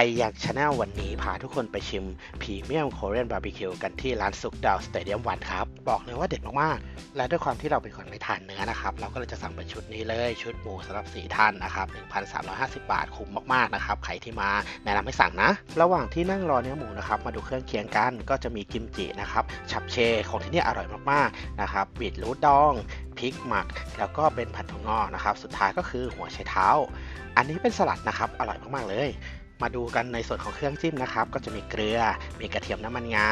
ไปยังชาแนลวันนี้พาทุกคนไปชิมพรีเมียมโคเรียนบาร์บีคิวกันที่ร้านซุกดาวสเตเดียมวันครับ บอกเลยว่าเด็ดมากๆ และด้วยความที่เราเป็นคนไม่ทานเนื้อนะครับ เราก็เลยจะสั่งเป็นชุดนี้เลยชุดหมูสำหรับ 4 ท่านนะครับ 1,350 บาทคุ้มมากๆนะครับใครที่มาแนะนำให้สั่งนะ ระหว่างที่นั่งรอเนื้อหมูนะครับมาดูเครื่องเคียงกันก็จะมีกิมจินะครับฉับเชของที่นี่อร่อยมากๆนะครับบีทรูทดองพริกหมัก แล้วก็เป็นผัดถั่วงอกนะครับสุดท้ายก็คือหัวไชเท้า อันนี้เป็นสลัดนะครับอร่อยมากๆเลย มาดูกันในส่วนของเครื่องจิ้มนะครับ ก็จะมีเกลือ มีกระเทียมน้ำมันงา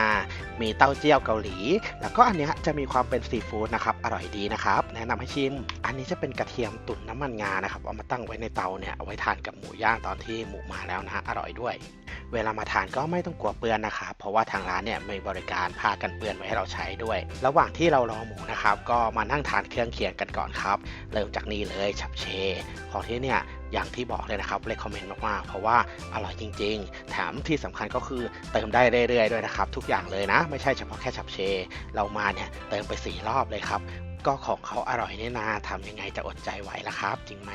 มีเต้าเจี้ยวเกาหลี แล้วก็อันนี้จะมีความเป็นซีฟู้ดนะครับ อร่อยดีนะครับ แนะนำให้ชิม อันนี้จะเป็นกระเทียมตุ๋นน้ำมันงานะครับ เอามาตั้งไว้ในเตาเนี่ย เอาไว้ทานกับหมูย่างตอนที่หมูมาแล้วนะฮะอร่อยด้วย เวลามาทานก็ไม่ต้องกลัวเปื้อนนะครับ เพราะว่าทางร้านเนี่ยมีบริการผ้ากันเปื้อนไว้ให้เราใช้ด้วย ระหว่างที่เรารอหมูนะครับ ก็มานั่งทานเครื่องเคียงกันก่อนครับ เริ่มจากนี่เลย ฉับเช ของที่เนี่ย อย่างที่บอกเลยนะครับเลคคอมเมนต์มากๆ เพราะว่าอร่อยจริงๆ แถมที่สำคัญก็คือเติมได้เรื่อยๆด้วยนะครับ ทุกอย่างเลยนะ ไม่ใช่เฉพาะแค่ฉับเช เรามาเนี่ยเติมไปสี่รอบเลยครับ ก็ของเขาอร่อยแน่นาทำยังไงจะอดใจไหวล่ะครับ จริงไหม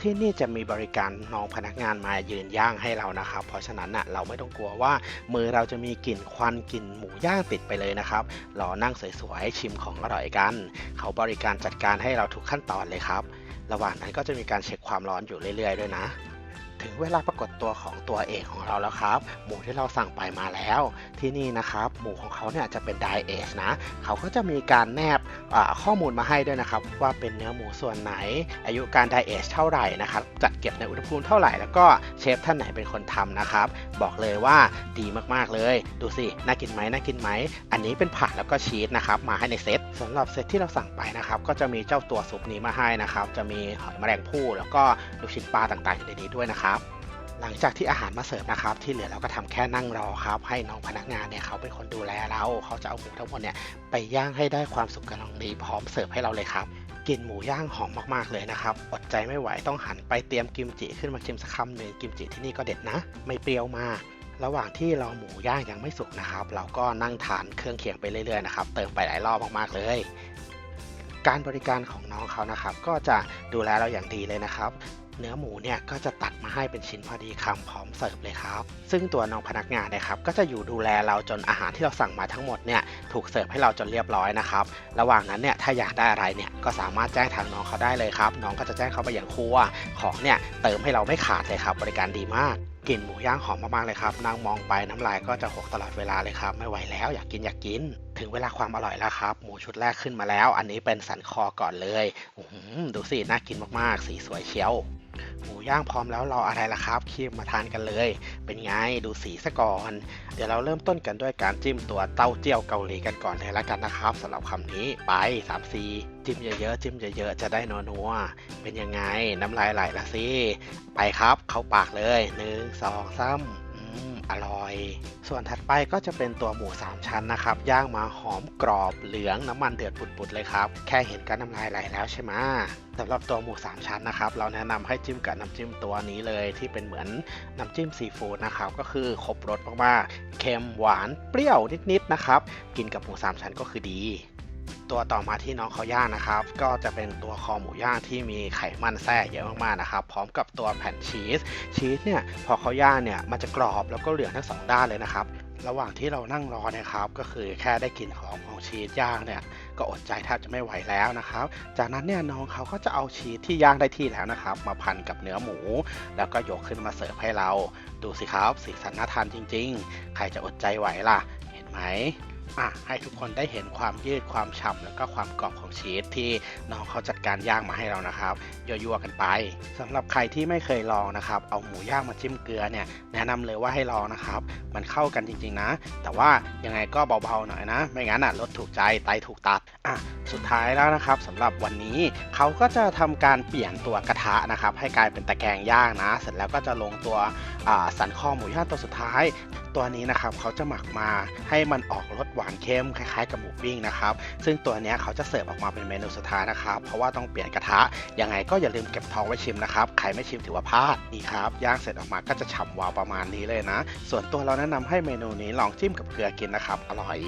ที่นี่จะมีบริการน้องพนักงานมายืนย่างให้เรานะครับ เพราะฉะนั้นน่ะเราไม่ต้องกลัวว่า มือเราจะมีกลิ่นควันกลิ่นหมูย่างติดไปเลยนะครับรอนั่งสวยๆชิมของอร่อยกัน เขาบริการจัดการให้เราทุกขั้นตอนเลยครับ ระหว่างนั้นก็จะมีการเช็คความร้อนอยู่เรื่อยๆด้วยนะ ถึงเวลาปรากฏตัวของตัวเอกของเราแล้วครับ หมูที่เราสั่งไปมาแล้ว ที่นี่นะครับ หมูของเขาเนี่ยจะเป็นไดเอชนะ เขาก็จะมีการแนบข้อมูลมาให้ด้วยนะครับ ว่าเป็นเนื้อหมูส่วนไหน อายุการไดเอชเท่าไหร่นะครับ จัดเก็บในอุณหภูมิเท่าไหร่ แล้วก็เชฟท่านไหนเป็นคนทำนะครับ บอกเลยว่าดีมากๆเลย ดูสิ น่ากินไหมน่ากินไหม อันนี้เป็นผักแล้วก็ชีสนะครับ มาให้ในเซตสำหรับเซตที่เราสั่งไปนะครับ ก็จะมีเจ้าตัวซุปนี้มาให้นะครับ จะมีหอยแมลงภู่แล้วก็ลูกชิ้นปลาต่างๆอยู่ในนี้ด้วยนะครับ หลังจากที่อาหารมาเสิร์ฟนะครับที่เหลือเราก็ทำแค่นั่งรอครับ ให้น้องพนักงานเนี่ยเขาเป็นคนดูแลเราเขาจะเอาหมูทั้งหมดเนี่ยไปย่างให้ได้ความสุกกำลังดีพร้อมเสิร์ฟให้เราเลยครับกลิ่นหมูย่างหอมมากๆเลยนะครับ อดใจไม่ไหวต้องหันไปเตรียมกิมจิขึ้นมาชิมสักคำหนึ่งกิมจิที่นี่ก็เด็ดนะ ไม่เปรี้ยวมาก ระหว่างที่รอหมูย่างยังไม่สุกนะครับ เราก็นั่งทานเครื่องเคียงไปเรื่อยๆนะครับ เติมไปหลายรอบมากๆเลย การบริการของน้องเขานะครับ ก็จะดูแลเราอย่างดีเลยนะครับ เนื้อหมูเนี่ยก็จะตัดมาให้เป็นชิ้นพอดีคำพร้อมเสิร์ฟเลยครับ ซึ่งตัวน้องพนักงานนะครับก็จะอยู่ดูแลเราจนอาหารที่เราสั่งมาทั้งหมดเนี่ยถูกเสิร์ฟให้เราจนเรียบร้อยนะครับระหว่างนั้นเนี่ยถ้าอยากได้อะไรเนี่ยก็สามารถแจ้งทางน้องเขาได้เลยครับ น้องก็จะแจ้งเขาไปอย่างครัวของเนี่ยเติมให้เราไม่ขาดเลยครับบริการดีมากกลิ่นหมูย่างหอมมากๆเลยครับนั่งมองไปน้ำลายก็จะหกตลอดเวลาเลยครับ ไม่ไหวแล้วอยากกินอยากกิน ถึงเวลาความอร่อยแล้วครับ หมูชุดแรกขึ้นมาแล้ว อันนี้เป็นสันคอก่อนเลยอดูสิน่ากินมากๆ สีสวยเชียว หมูย่างพร้อมแล้วรออะไรล่ะครับคีบมาทานกันเลย เป็นไงดูสีซะก่อน เดี๋ยวเราเริ่มต้นกันด้วยการจิ้มตัวเต้าเจี้ยวเกาหลีกันก่อนเลยละกันนะครับสำหรับคำนี้ไป3 4จิ้มเยอะๆจิ้มเยอะๆจะได้นัวๆเป็นยังไงน้ำลายไหลละสิไปครับเข้าปากเลยหนึ่งสองสาม อร่อย ส่วนถัดไปก็จะเป็นตัวหมู3ชั้นนะครับย่างมาหอมกรอบเหลืองน้ำมันเดือดปุดๆเลยครับ แค่เห็นก็น้ำลายไหลแล้วใช่ไหมสำหรับตัวหมู3ชั้นนะครับ เราแนะนำให้จิ้มกับน้ำจิ้มตัวนี้เลยที่เป็นเหมือนน้ำจิ้มซีฟู้ดนะครับ ก็คือครบรสมากๆเค็มหวานเปรี้ยวนิดๆนะครับ กินกับหมู3ชั้นก็คือดี ตัวต่อมาที่น้องเขาย่างนะครับ ก็จะเป็นตัวคอหมูย่างที่มีไขมันแทรกเยอะมากๆนะครับ พร้อมกับตัวแผ่นชีส ชีสเนี่ยพอเขาย่างเนี่ยมันจะกรอบแล้วก็เหลืองทั้งสองด้านเลยนะครับ ระหว่างที่เรานั่งรอเนะครับ ก็คือแค่ได้กลิ่นหอมของชีสย่างเนี่ยก็อดใจแทบจะไม่ไหวแล้วนะครับ จากนั้นเนี่ยน้องเขาก็จะเอาชีสที่ย่างได้ที่แล้วนะครับ มาพันกับเนื้อหมู แล้วก็ยกขึ้นมาเสิร์ฟให้เรา ดูสิครับสีสันน่าทานจริง ๆ ใครจะอดใจไหวล่ะ เห็นไหม อะให้ทุกคนได้เห็นความยืดความฉ่ำแล้วก็ความกรอบของชีสที่น้องเขาจัดการย่างมาให้เรานะครับยั่วๆกันไปสำหรับใครที่ไม่เคยลองนะครับ เอาหมูย่างมาจิ้มเกลือเนี่ยแนะนำเลยว่าให้ลองนะครับ มันเข้ากันจริง ๆนะ แต่ว่ายังไงก็เบาๆหน่อยนะ ไม่งั้นอะรสถูกใจไตถูกตัดอะสุดท้ายแล้วนะครับสำหรับวันนี้เขาก็จะทำการเปลี่ยนตัวกระทะนะครับ ให้กลายเป็นตะแกรงย่างนะ เสร็จแล้วก็จะลงตัวสันคอหมูย่างตัวสุดท้าย ตัวนี้นะครับเขาจะหมักมาให้มันออกรสหวานเค็มคล้ายๆกับหมูปิ้งนะครับ ซึ่งตัวนี้เขาจะเสิร์ฟออกมาเป็นเมนูสุดท้ายนะครับ เพราะว่าต้องเปลี่ยนกระทะ ยังไงก็อย่าลืมเก็บทองไว้ชิมนะครับ ใครไม่ชิมถือว่าพลาด นี่ครับ ย่างเสร็จออกมาก็จะฉ่ำวาวประมาณนี้เลยนะ ส่วนตัวเราแนะนำให้เมนูนี้ลองจิ้มกับเกลือกินนะครับ อร่อย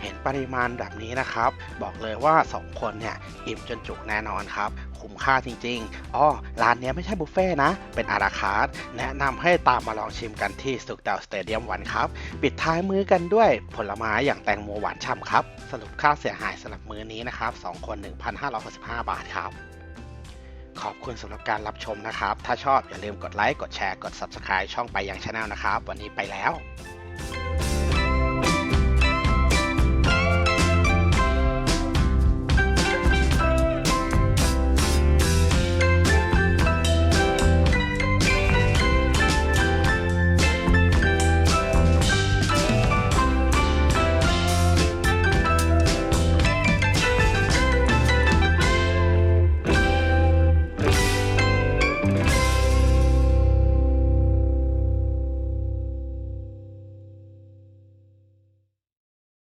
เห็นปริมาณแบบนี้นะครับ บอกเลยว่า 2 คนเนี่ยอิ่มจนจุกแน่นอนครับ คุ้มค่าจริงๆอ๋อร้านนี้ไม่ใช่บุฟเฟ่ต์นะ เป็นอาราคาร์ทแนะนำให้ตามมาลองชิมกันที่สุกดาวสเตเดียมวันครับ ปิดท้ายมื้อกันด้วยผลไม้อย่างแตงโมหวานฉ่ำครับ สรุปค่าเสียหายสำหรับมื้อนี้นะครับ2คน 1,565 บาทครับขอบคุณสำหรับการรับชมนะครับ ถ้าชอบอย่าลืมกดไลค์ กดแชร์ กด Subscribe ช่องไปยังชาแนลนะครับ วันนี้ไปแล้ว